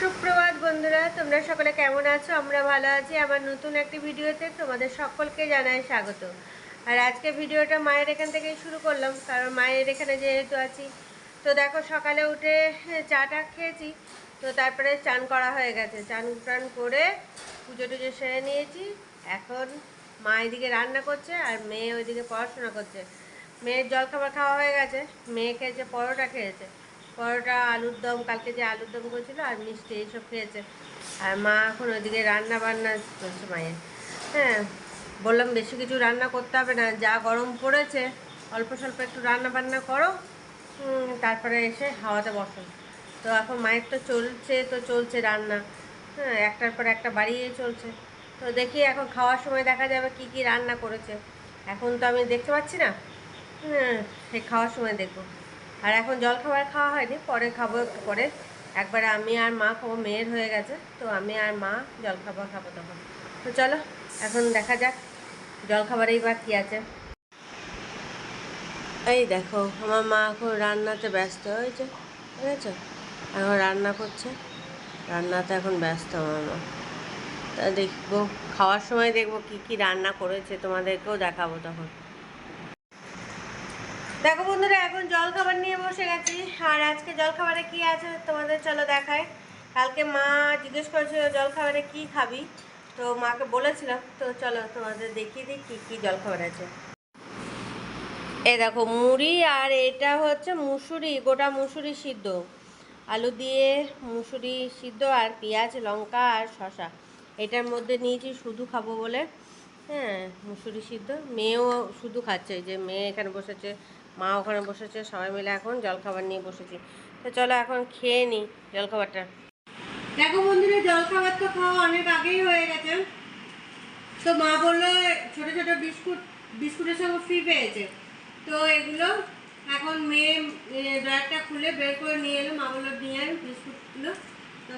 সুপ্রভাত বন্ধুরা, তোমরা সকলে কেমন আছো? আমরা ভালো আছি। আমার নতুন একটি ভিডিওতে তোমাদের সকলকে জানাই স্বাগত। আর আজকে ভিডিওটা মায়ের এখান থেকেই শুরু করলাম, কারণ মায়ের এখানে যেহেতু আছি, তো দেখো সকালে উঠে চাটা খেয়েছি, তো তারপরে চান করা হয়ে গেছে। চান টান করে পুজো টুজো সেরে নিয়েছি। এখন মা এদিকে রান্না করছে আর মেয়ে ওইদিকে পড়াশোনা করছে। মেয়ের জলখাবার খাওয়া হয়ে গেছে। মেয়ে খেয়েছে, পরোটা খেয়েছে। পরোটা, আলুর দম, কালকে যে আলুর দম করেছিল আর মিষ্টি, এইসব খেয়েছে। আর মা এখন ওইদিকে রান্না বান্না চলছে মায়ের। হ্যাঁ বললাম বেশি কিছু রান্না করতে হবে না, যা গরম পড়েছে, অল্প স্বল্প একটু রান্না বান্না করো তারপরে এসে হাওয়াতে বসো। তো এখন মায়ের তো চলছে তো চলছে রান্না। হ্যাঁ একটার পর একটা বাড়িয়ে চলছে। তো দেখি এখন খাওয়ার সময় দেখা যাবে কি কি রান্না করেছে। এখন তো আমি দেখতে পাচ্ছি না। হ্যাঁ সেই খাওয়ার সময় দেখব। আর এখন জল খাবার খাওয়া হয়নি, পরে খাব একটু পরে। একবারে আমি আর মা খাব, মেয়ের হয়ে গেছে, তো আমি আর মা জল খাবার খাব তখন। তো চলো, এখন দেখা যাক জল খাবারেই বা কী আছে। এই দেখো, আমার মা এখন রান্নাতে ব্যস্ত হয়েছে ঠিক আছে? এখন রান্না করছে, রান্নাতে এখন ব্যস্ত আমার মা। তা দেখব, খাওয়ার সময় দেখব কি কি রান্না করেছে, তোমাদেরকেও দেখাবো তখন। দেখো বন্ধুরা, এখন জল খাবার নিয়ে বসে গেছি। আর আজকে জল খাবারে কি আছে তোমাদের চলো দেখায় কালকে মা জিজ্ঞেস করেছিল জল খাবারে কি খাবি? তো মাকে বলেছিলাম, তো চলো তোমাদের দেখিয়ে দিই কী কী জল খাবার আছে। এই দেখো, মুড়ি আর এটা হচ্ছে মুসুরি, গোটা মুসুরি সিদ্ধ। আলু দিয়ে মুসুরি সিদ্ধ আর পেঁয়াজ, লঙ্কা আর শশা এটার মধ্যে নিয়েছি শুধু খাব বলে। হ্যাঁ মুসুরি সিদ্ধ। মেয়েও শুধু খাচ্ছে যে মেয়ে এখানে বসেছে মা ওখানে বসেছে, সবাই মিলে এখন জলখাবার নিয়ে বসেছি। তো চলো এখন খেয়ে নিই জলখাবারটা। দেখো বন্ধুরা, জলখাবার তো খাওয়া অনেক আগেই হয়ে গেছে। তো মা বলল, ছোট ছোট বিস্কুট, বিস্কুটের সঙ্গে ফ্রি পেয়েছে। তো এগুলো এখন মেয়ে ড্রয়ারটা খুলে বের করে নিয়ে এলো। মা বলল, নিয়ে আয় বিস্কুটগুলো। তো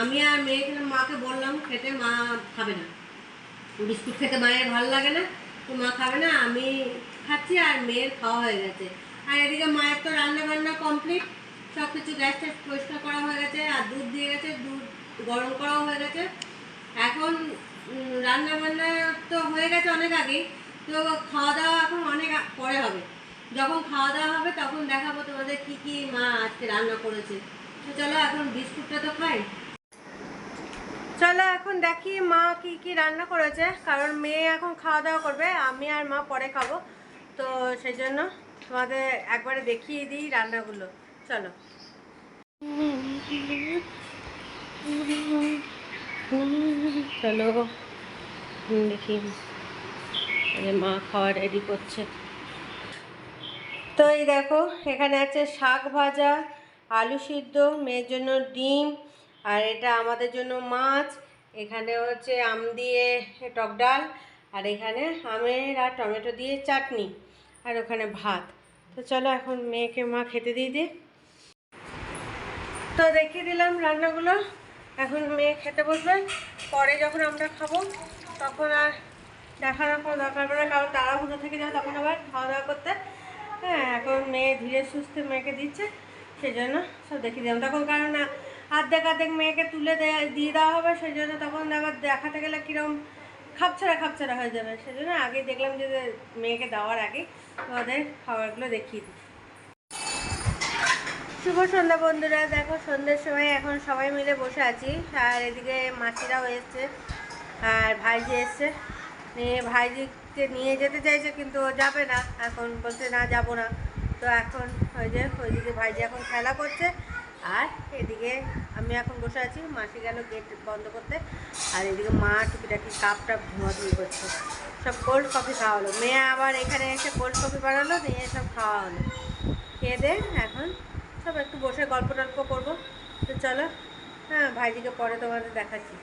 আমি আর মেয়ে মাকে বললাম, খেতে মা খাবে না। বিস্কুট খেতে মায়ের ভালো লাগে না। মা খাবে না, আমি খাচ্ছি আর মেয়ের খাওয়া হয়ে গেছে। আর এদিকে মায়ের তো রান্না বান্না কমপ্লিট সব কিছু গ্যাস ট্যাস পরিষ্কার করা হয়ে গেছে, আর দুধ দিয়ে গেছে, দুধ গরম করাও হয়ে গেছে। এখন রান্না বান্না তো হয়ে গেছে অনেক আগেই, তো খাওয়া দাওয়া এখন অনেক পরে হবে। যখন খাওয়া দাওয়া হবে তখন দেখাবো তোমাদের কি কি মা আজকে রান্না করেছে। তো চলো এখন বিস্কুটটা তো খাই। চলো এখন দেখি মা কি কি রান্না করেছে, কারণ মেয়ে এখন খাওয়া দাওয়া করবে, আমি আর মা পরে খাব। তো সেই জন্য তোমাদের একবারে দেখিয়ে দিই রান্নাগুলো। চলো। চলো দেখি। মা খাওয়া রেডি করছে। তো এই দেখো, এখানে আছে শাক ভাজা, আলু সিদ্ধ, মেয়ের জন্য ডিম আর এটা আমাদের জন্য মাছ, এখানে হচ্ছে আম দিয়ে টক ডাল, আর এখানে আমের আর টমেটো দিয়ে চাটনি, আর ওখানে ভাত। তো চলো এখন মেয়েকে মা খেতে দিয়ে দিই তো দেখিয়ে দিলাম রান্নাগুলো। এখন মেয়ে খেতে বসবে। পরে যখন আমরা খাব, তখন আর দেখানোর কোনো দরকার পড়ে না, কারণ তাড়াহুড়ো থেকে যাও তখন আবার খাওয়া দাওয়া করতে। হ্যাঁ এখন মেয়ে ধীরে সুস্থে মেয়েকে দিচ্ছে সেই জন্য সব দেখিয়ে দিলাম। তখন কারণ না আর্ধেক আর্ধেক মেয়েকে তুলে দেয়া দেওয়া হবে সেই জন্য তখন আবার দেখাতে গেলে কীরকম খাপছাড়া খাপছাড়া হয়ে যাবে। সেই জন্য আগে দেখলাম যে মেয়েকে দেওয়ার আগে তোমাদের খাবারগুলো দেখিয়ে দিই। শুভ সন্ধ্যা বন্ধুরা, দেখো সন্ধ্যের সময় এখন সবাই মিলে বসে আছি, আর এদিকে মাসিরাও এসছে, আর ভাইজি এসছে। নিয়ে ভাইজিকে নিয়ে যেতে চাইছে, কিন্তু ও যাবে না, এখন বলছে না, যাব না। তো এখন ওই যে, ওইদিকে ভাইজি এখন খেলা করছে আর এদিকে আমি এখন বসে আছি, মাসি গেল গেট বন্ধ করতে। আর এদিকে মা টুকিটাকি কাপটা ধোয়াধুয়ি করছে। সব কোল্ড কফি খাওয়া হলো। মেয়ে আবার এখানে এসে কোল্ড কফি বানালো নিয়ে সব খাওয়া হলো। খেয়ে দে এখন। সব একটু বসে গল্প টল্প করব। তো চলো হ্যাঁ ভাইজিকে পরে তোমাদের দেখাচ্ছি।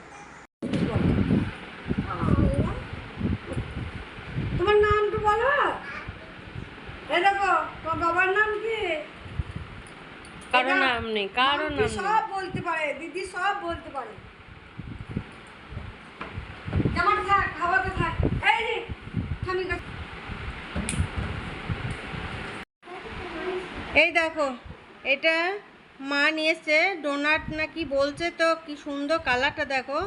তোমার নাম তো বলো। এ দেখো, তোমার বাবার নাম? কারও নাম নেই কারও নাম সব বলতে পারে দিদি সব বলতে পারে। যেমন থাক খাওয়াতে থাক। এই রে খা। এই দেখো এটা মা নিয়ে এসছে ডোনাট নাকি বলছে তো কি সুন্দর কালারটা দেখো।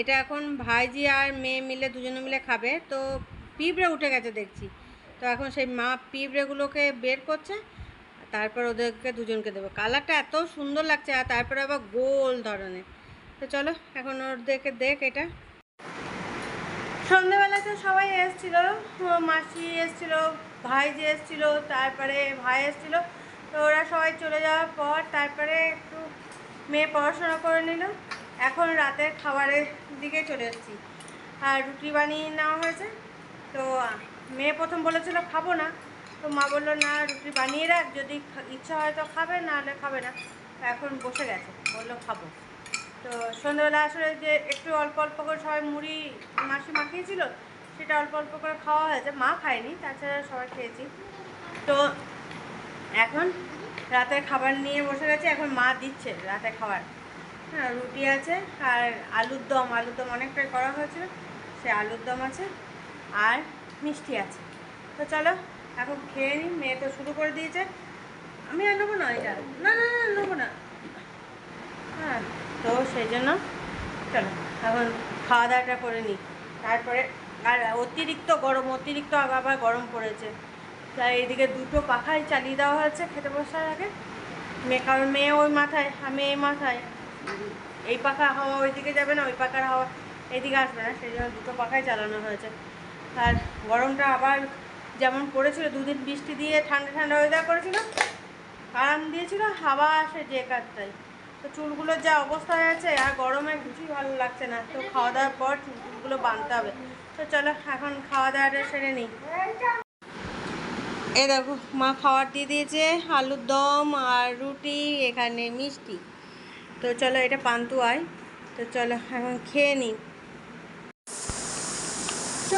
এটা এখন ভাইজি আর মেয়ে মিলে দুজনে মিলে খাবে। তো পিঁপড়ে উঠে গেছে দেখছি। তো এখন সেই মা পিঁপড়েগুলোকে বের করছে। তারপর ওদেরকে দুজনকে দেবো। কালারটা এত সুন্দর লাগছে আর তারপরে আবার গোল ধরনের। তো চলো, এখন ওদেরকে দেখ এটা। সন্ধেবেলাতে সবাই এসেছিল মাসি এসেছিল, ভাই যে এসেছিল, তারপরে ভাই এসেছিল, তো ওরা সবাই চলে যাওয়ার পর তারপরে একটু মেয়ে পড়াশোনা করে নিল। এখন রাতের খাবারের দিকে চলে এসেছি। আর রুটি বানিয়ে নেওয়া হয়েছে। তো মেয়ে প্রথম বলেছিল, খাব না। তো মা বলল, না, রুটি বানিয়ে রাখ, যদি ইচ্ছা হয় তো খাবে, না হলে খাবে না। এখন বসে গেছে, বলল, খাব। তো সন্ধ্যাবেলা আসলে যে একটু অল্প অল্প করে সবাই মুড়ি মাসি মাখিয়েছিল, সেটা অল্প অল্প করে খাওয়া হয়েছে, মা খায়নি, তাছাড়া সবাই খেয়েছি। তো এখন রাতের খাবার নিয়ে বসে গেছে, এখন মা দিচ্ছে রাতে খাবার। হ্যাঁ রুটি আছে আর আলুর দম আলুর দম অনেকটাই করা হয়েছিল, সে আলুর দম আছে আর মিষ্টি আছে। তো চলো এখন খেয়ে নিই মেয়ে তো শুরু করে দিয়েছে। আমি আর নেব না এটা। না না না, নেব না। হ্যাঁ তো সেই জন্য চলো, এখন খাওয়া দাওয়াটা করে নিই তারপরে আর অতিরিক্ত গরম, অতিরিক্ত আবার গরম পড়েছে। তাই এদিকে দুটো পাখাই চালিয়ে দেওয়া হয়েছে খেতে বসার আগে। মেয়ে, কারণ মেয়ে ওই মাথায়, আমি এই মাথায়। এই পাখা হাওয়া ওইদিকে যাবে না, ওই পাখার হাওয়া এইদিকে আসবে না, সেই জন্য দুটো পাখাই চালানো হয়েছে। আর গরমটা আবার যেমন পড়েছিল, দুদিন বৃষ্টি দিয়ে ঠান্ডা ঠান্ডা ওয়েদার করেছিল, আরাম দিয়েছিল, হাওয়া আসে যে কাজটাই তো চুলগুলোর যা অবস্থা হয়ে আছে আর গরমে কিছুই ভালো লাগছে না। তো খাওয়া দাওয়ার পর চুলগুলো বাঁধতে হবে। তো চলো, এখন খাওয়া দাওয়াটা সেরে নিই। এ দেখো, মা খাবার দিয়ে দিয়েছে আলুর দম আর রুটি, এখানে মিষ্টি। তো চলো, এটা পান্তুয়াই তো চলো, এখন খেয়ে নিই।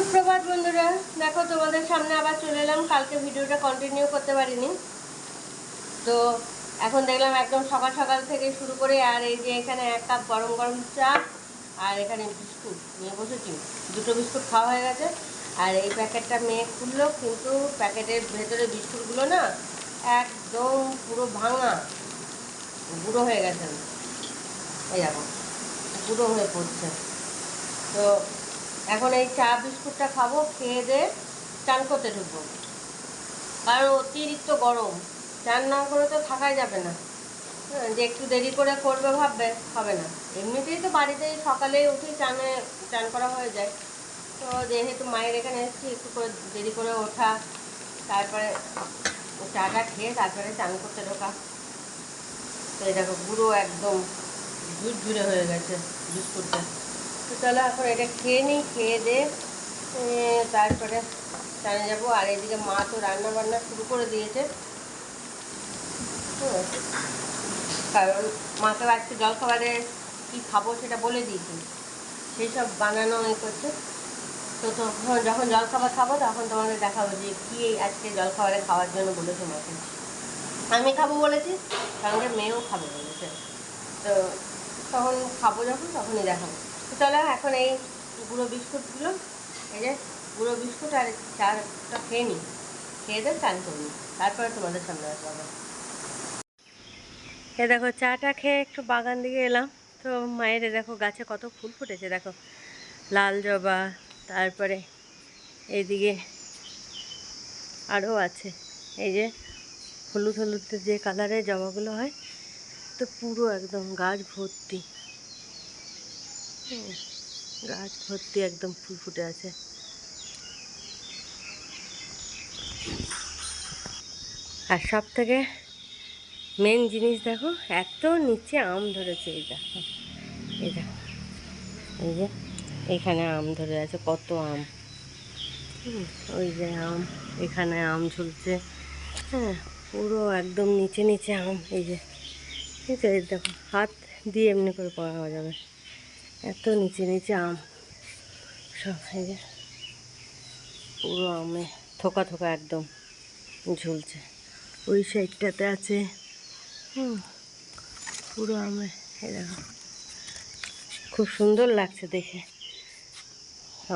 সুপ্রভাত বন্ধুরা। দেখো, তোমাদের সামনে আবার চলে এলাম। কালকে ভিডিওটা কন্টিনিউ করতে পারিনি। তো এখন দেখলাম একদম সকাল সকাল থেকে শুরু করে, আর এই যে এখানে এক কাপ গরম গরম চা আর এখানে বিস্কুট নিয়ে বসেছি। দুটো বিস্কুট খাওয়া হয়ে গেছে। আর এই প্যাকেটটা মেয়ে খুললো, কিন্তু প্যাকেটের ভেতরে বিস্কুটগুলো না একদম পুরো ভাঙা, গুঁড়ো হয়ে গেছে। এই দেখো, গুঁড়ো হয়ে পড়ছে। তো এখন এই চা বিস্কুটটা খাব খেয়ে দিয়ে চান করতে ঢুকবো। কারণ অতিরিক্ত গরম চান না করে তো থাকাই যাবে না। হ্যাঁ, যে একটু দেরি করে করবে ভাববে হবে না। এমনিতেই তো বাড়িতেই সকালে উঠে চানে চান করা হয়ে যায়। তো যেহেতু মায়ের এখানে এসেছি একটু করে দেরি করে ওঠা তারপরে চাটা খেয়ে তারপরে চান করতে ঢোকা। তো এই দেখো পুরো একদম ঝুরঝুরে হয়ে গেছে বিস্কুটটা। তো চলো এখন এটা খেয়ে নিই, খেয়ে দে তারপরে চানে যাব। আর এদিকে মা তো রান্না বান্না শুরু করে দিয়েছে। কারণ মাকে আজকে জলখাবারে কী খাব সেটা বলে দিয়েছি। সেই সব বানানো এ করছে। তো তখন যখন জলখাবার খাব, তখন তোমাদের দেখাবো যে কী আজকে জলখাবারে খাওয়ার জন্য বলেছে মাকে। আমি খাব বলেছি, সঙ্গে মেয়েও খাবে বলেছে। তো তখন খাব যখন, তখনই দেখাবো। চলো এখন এই গুঁড়ো বিস্কুটগুলো, এই যে গুঁড়ো বিস্কুট আর চাটা খেয়ে নিই। খেয়ে দিয়ে চান করে নিই। তারপরে তোমাদের সামনে আসব। এ দেখো, চাটা খেয়ে একটু বাগান দিকে এলাম। তো মায়ের দেখো, গাছে কত ফুল ফুটেছে, দেখো। লাল জবা, তারপরে এইদিকে আরও আছে। এই যে হলুদ হলুদ যে কালারের জবাগুলো হয়, তো পুরো একদম গাছ ভর্তি। গাছ ভর্তি একদম ফুল ফুটে আছে। আর সব থেকে মেন জিনিস দেখো, এত নিচে আম ধরেছে, এই দেখো এই দেখো, এই যে এখানে আম ধরে আছে, কত আম। ওই যে আম, এখানে আম ঝুলছে। হ্যাঁ পুরো একদম নিচে নিচে আম, এই যে ঠিক আছে দেখো, হাত দিয়ে এমনি করে পাওয়া যাবে। এত নিচে নিচে আম সব যে পুরো আমে থোকা থোকা একদম ঝুলছে। ওই সাইডটাতে আছে পুরো আমে এরকম খুব সুন্দর লাগছে দেখে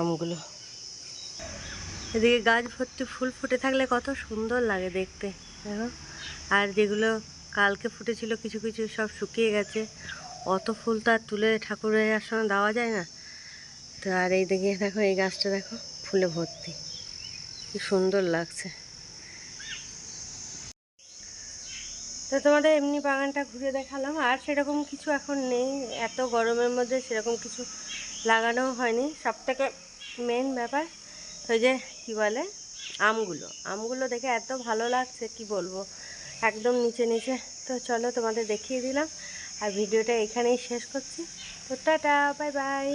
আমগুলো। এদিকে গাছ ভর্তি ফুল ফুটে থাকলে কত সুন্দর লাগে দেখতে, দেখো। আর যেগুলো কালকে ফুটেছিল কিছু কিছু সব শুকিয়ে গেছে অত ফুল তো আর তুলে ঠাকুরের আসনে দেওয়া যায় না। তো আর এই দিকে দেখো, এই গাছটা দেখো, ফুলে ভর্তি। কি সুন্দর লাগছে। তো তোমাদের এমনি বাগানটা ঘুরে দেখালাম, আর সেরকম কিছু এখন নেই। এত গরমের মধ্যে সেরকম কিছু লাগানো হয়নি। সব থেকে মেন ব্যাপার ওই যে কী বলে, আমগুলো। আমগুলো দেখে এত ভালো লাগছে, কি বলব। একদম নিচে নিচে। তো চলো তোমাদের দেখিয়ে দিলাম। আর ভিডিওটা এখানেই শেষ করছি। তো টাটা বাই বাই।